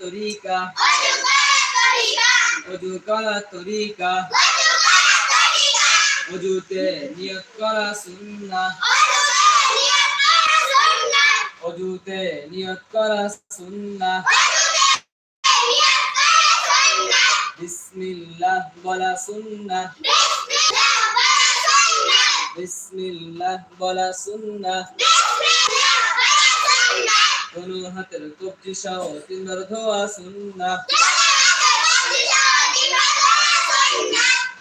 তরিকা। অজু করার তরিকা। অজুতে নিয়ত করা সুন্না। অজুতে নিয়ত করা সুন্না। বিসমিল্লাহ বলা সুন্না। বিসমিল্লাহ বলা সুন্না। কোন হাতের কবজি সহ তিনবার ধোয়া সুন্না।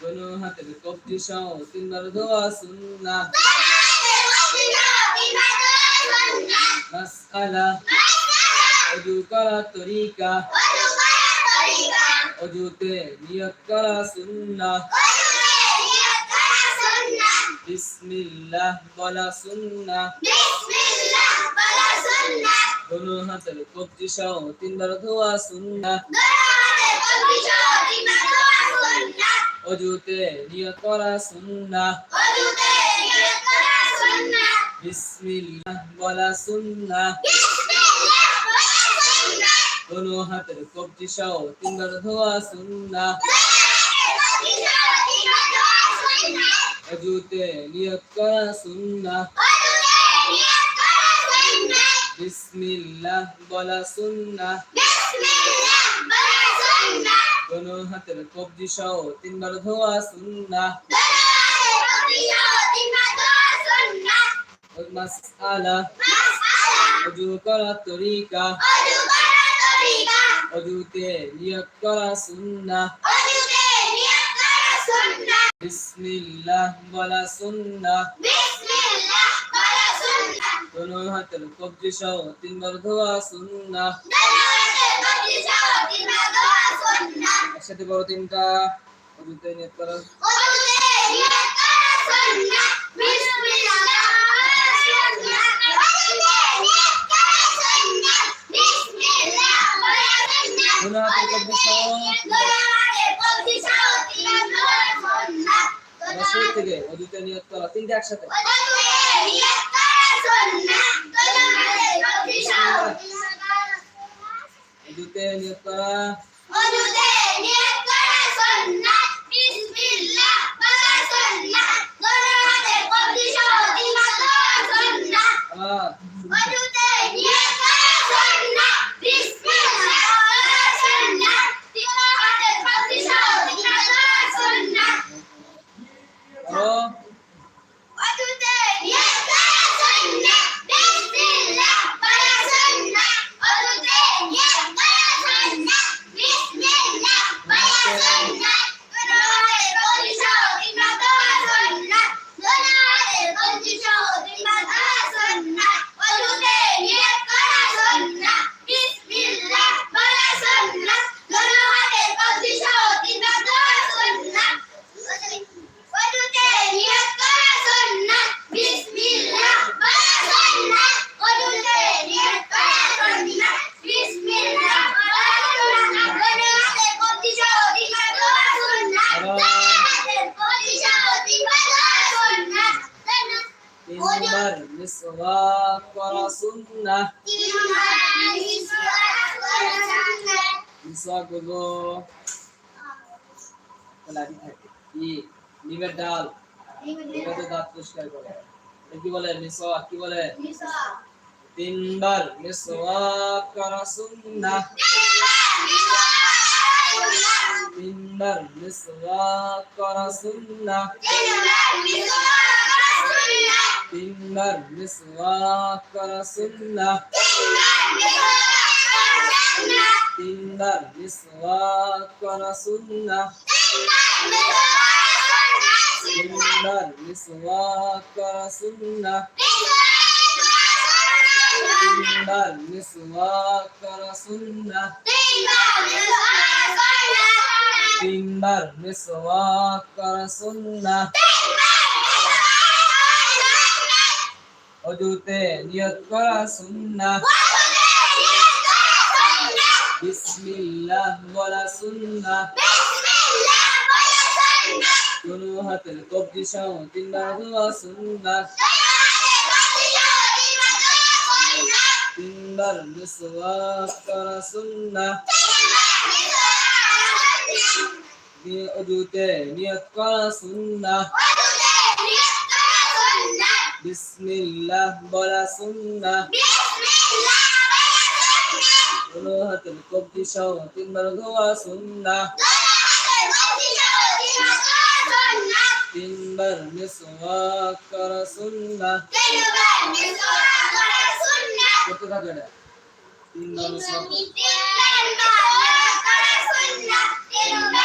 কোন হাতের কবজি সহ তিনবার ধোয়া সুন্না। মাসআলা অজু করা তরিকা। অজুতে নিয়ত করা সুন্না। বিসমিল্লাহ বলা সুন্না। কোন হাতের কবজি সহ তিনবার ধোয়া সুন্না। অজুতে নিয়ত করা সুন্না। বিসমিল্লাহ বলা সুন্না। কোন হাতের কবজি সহ তিনবার ধোয়া সুন্না। অজুতে নিয়ত করা সুন্না। বিসমিল্লাহ বলা সুন্না কোন হাতের কবজি সহ তিনবার ধোয়া সুন্না মাসআলা অজু করা তরিকা। অজুতে নিয়ত করা সুন্না বিসমিল্লাহ বলা সুন্না কোন হাতের কবজি সহ তিনবার ধোয়া সুন্না একসাথে বড় তিনটা। অজুতে নিয়ত করা। কোন হাতের কবজি সহ থেকে অজুতে নিয়ত করা। তিনটা একসাথে। অজুতে নিয়ত করা নিমের ডাল। এটাতে দাঁত পরিষ্কার করে। কি বলে? মিসওয়াক কি বলে? তিনবার মিসওয়াক করা সুন্নাহ তিনবার মিসওয়াক করা সুন্নাহ। তিনবার মিসওয়াক করা সুন্নাহ। তিনবার মিসওয়াক করা সুন্নাহ। তিনবার মিসওয়াক করা সুন্নাহ। তিনবার মিসওয়াক করা সুন্নাহ তিনবার মিসওয়াক করা সুন্নাহ অজুতে নিয়ত করা সুন্নাহ বিসমিল্লাহ বলা সুন্নাহ কোন হাতের কবজি তিনবার ধোয়া সুন্নাহ তিন তিনবার মিসওয়াক করা সুন্নাহ দিয়ে অজুতে নিয়ত করা সুন্নাহ বিসমিল্লাহ বলা সুন্নাহ কোন হাতের কবজি সহ তিনবার ধোয়া সুন্নাহ। তিনবার মিসওয়াক করা সুন্নাহ। কত থাকে এটা? তিনবার মিসওয়াক করা- অজুতে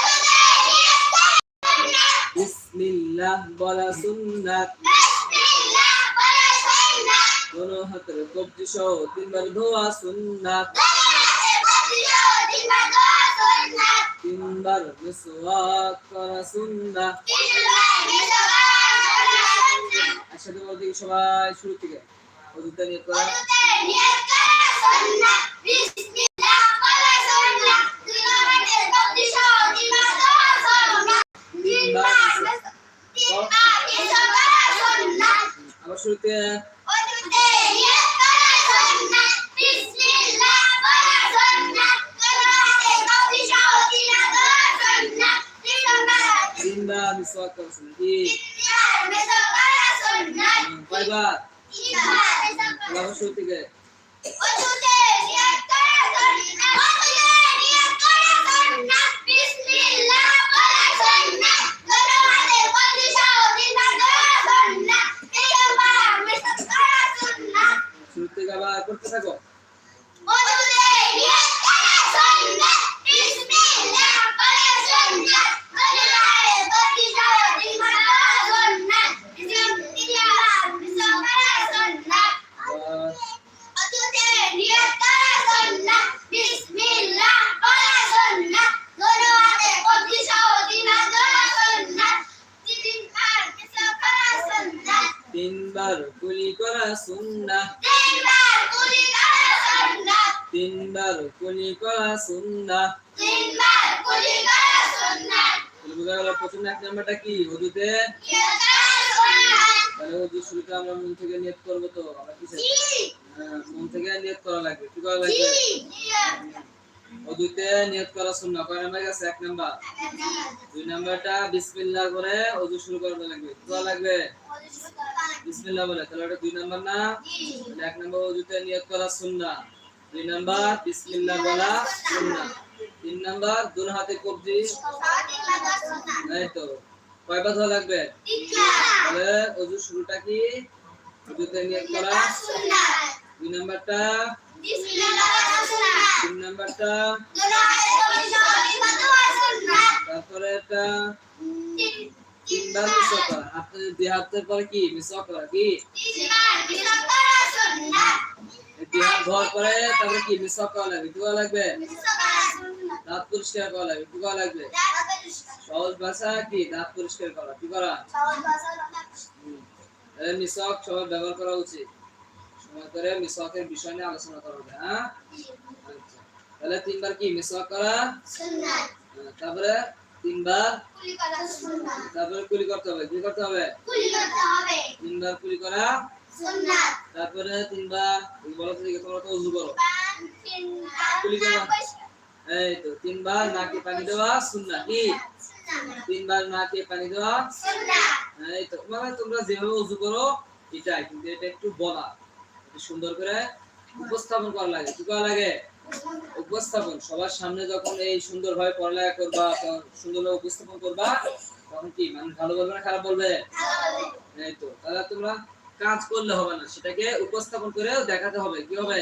বিসমিল্লাহ, বলা সুন্নাহ কোন হাতের কবজি সহ তিনবার ধোয়া সুন্নাহ তিনবার মিসওয়াক করা সুন্নাহ একসাথে বলতে সবাই শুরু থেকে। অজুতে নিয়ত করা। শুরুতে তিনবার মিসওয়াক করা সুন্নাহ কি কয়বার? আবার শুরু থেকে শুরু করতে থাকো। তিনবার কুলি করা সুন্নাহ তিনবার কুলি সুন্নাহ তাহলে বোঝা গেল প্রথম এক নাম্বারটা কি? অজুতে? তাহলে অজু শুরুতে আমরা থেকে নিয়ত করব তো। আমরা কিসে হ্যাঁ, নিয়ত করা লাগবে। কয় নাম্বার গেছে? এক নাম্বার। দুই নাম্বারটা বিসমিল্লাহ করে অজু শুরু করা লাগবে। কি লাগবে? বিসমিল্লাহ বলে। তাহলে দুই নাম্বার না? এক নাম্বার অজুতে নিয়ত করা সুন্নাহ দুই নাম্বার, বিসমিল্লাহ বলা সুন্নাহ। তিন নাম্বার দুন হাতে কবজি। এই তো কয়বার ধোয়া লাগবে? তাহলে অজু শুরুটা কি? অজুতে নিয়ত করা। দুই নাম্বারটা? তিন নাম্বারটা? তারপরে এটা তিনবার মিশ্র করা। হাতে দুই হাতের পরে কি? মিশ্র করা কি? এই দুই হাত ধোয়ার পরে তারপরে কি? মিশ্র করা লাগবে কি করা লাগবে? দাঁত পরিষ্কার করা লাগবে কি করা লাগবে? সহজ ভাষা কি? দাঁত পরিষ্কার করা কি করা। তাহলে সবাই ব্যবহার করা উচিত। সময় করে মিশকের বিষয় নিয়ে আলোচনা করা হবে হ্যাঁ? আচ্ছা। তাহলে তিনবার কি? মিশক করা? হ্যাঁ, তারপরে তিনবার? তারপরে কুলি করতে হবে কি করতে হবে। তিনবার কুলি করা তারপরে তিনবার বলো তো তোমরা তো উজু করো। এই তো তিনবার নাকে পানি দেওয়া সুন্না কি? তিনবার নাকে পানি দেওয়া এই তো মানে তোমরা যেভাবে উজু করো এটাই কিন্তু এটা একটু বলা সুন্দর করে উপস্থাপন করা লাগে। কি করা লাগে? উপস্থাপন। সবার সামনে যখন এই সুন্দরভাবে পড়ালেখা করবা তখন সুন্দরভাবে উপস্থাপন করবা তখন কি মানুষ ভালো বলবে না খারাপ বলবে। এই তো তাহলে তোমরা কাজ করলে হবে না, সেটাকে উপস্থাপন করে দেখাতে হবে। কি হবে?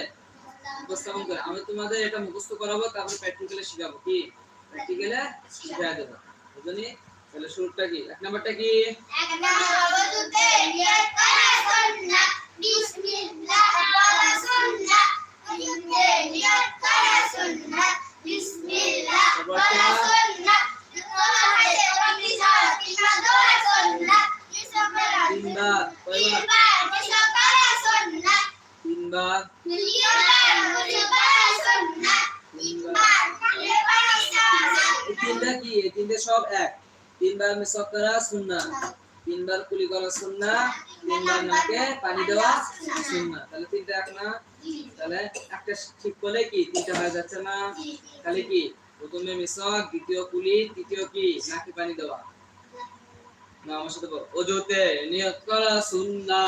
উপস্থাপন করে। আমি তোমাদের এটা মুখস্থ করাবো, তারপরে প্র্যাকটিক্যালে শিখাবো। কি? প্র্যাকটিক্যালে শিখিয়ে দেবো। বুঝলি? তাহলে শুরুটা কি? এক নাম্বারটা কি? তিনবার করা তিনবার নাকে পানি দেওয়া তাহলে তিনটা এক না? তাহলে একটা ঠিক করলে কি? তিনটা যাচ্ছে না? তাহলে কি? প্রথমে মিসক, দ্বিতীয় কুলি, তৃতীয় কি? নাকে পানি দেওয়া। না, আমার সাথে বল। অজুতে নিয়ত করা সুন্নাহ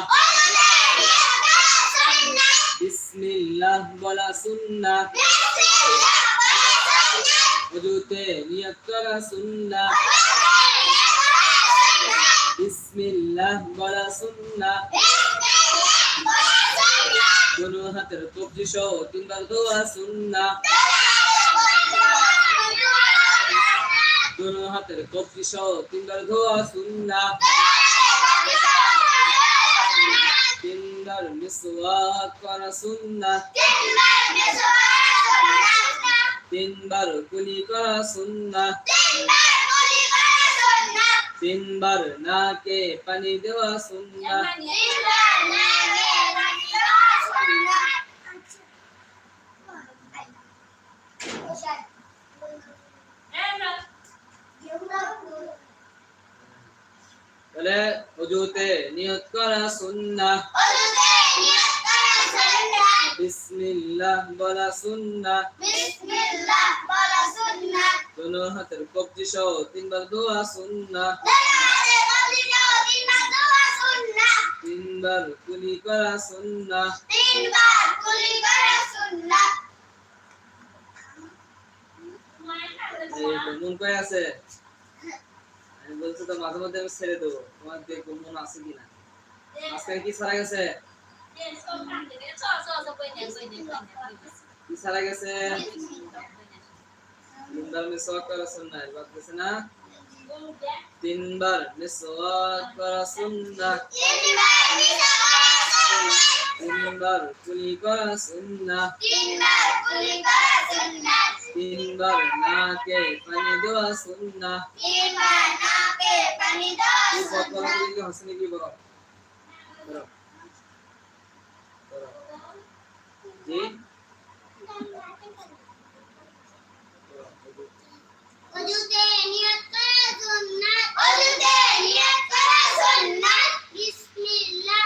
বিসমিল্লাহ বলা সুন্নাহ অজুতে নিয়ত করা সুন্নাহ বিসমিল্লাহ বলা সুন্নাহ দোনো হাতের কবজি সহ তিনবার দোয়া সুন্নাহ দোনো হাতের কবজি সহ তিনবার দোয়া সুন্নাহ তিনবার মিসওয়াক করা সুন্নাহ তিনবার কুলি করা সুন্নাহ তিনবার নাকে পানি দেওয়া সুন্নাহ তাহলে অজুতে নিয়ত করা সুন্নাহ বিসমিল্লাহ বলা সুন্নাহ দোনো হাতের কবজি সহ তিনবার দোয়া সুন্নাহ তিনবার কুলি করা সুন্নাহ তিনবার কুলি করা সুন্নাহ মন কয় আছে? বলছি তো মাঝে মধ্যে আমি ছেড়ে দেবো। তোমার দেখব মন আছে কিনা? আজকে কি ছাড়া গেছে? কি ছাড়া গেছে? তিনবার মিসওয়াক করা সুন্নাহ বাদ গেছে না? তিনবার মিসওয়াক করা সুন্নাহ তিনবার কুলি করা সুন্নাহ। তিনবার কুলি করা সুন্নাহ। তিনবার নাকে পানি দেওয়া সুন্নাহ তিনবার নাকে পানি দেওয়া এই পথ বলা সুন্নাহ কি হাসিনি কি বলো করো করো জি ওজুতে নিয়ত করা সুন্নাহ ওজুতে নিয়ত করা সুন্নাহ বিসমিল্লাহ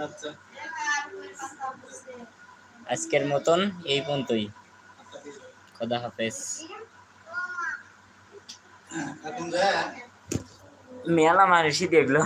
আচ্ছা। আজকের মতন এই পর্যন্তই। খোদা হাফেজ। মেলা মানুষই দেখল।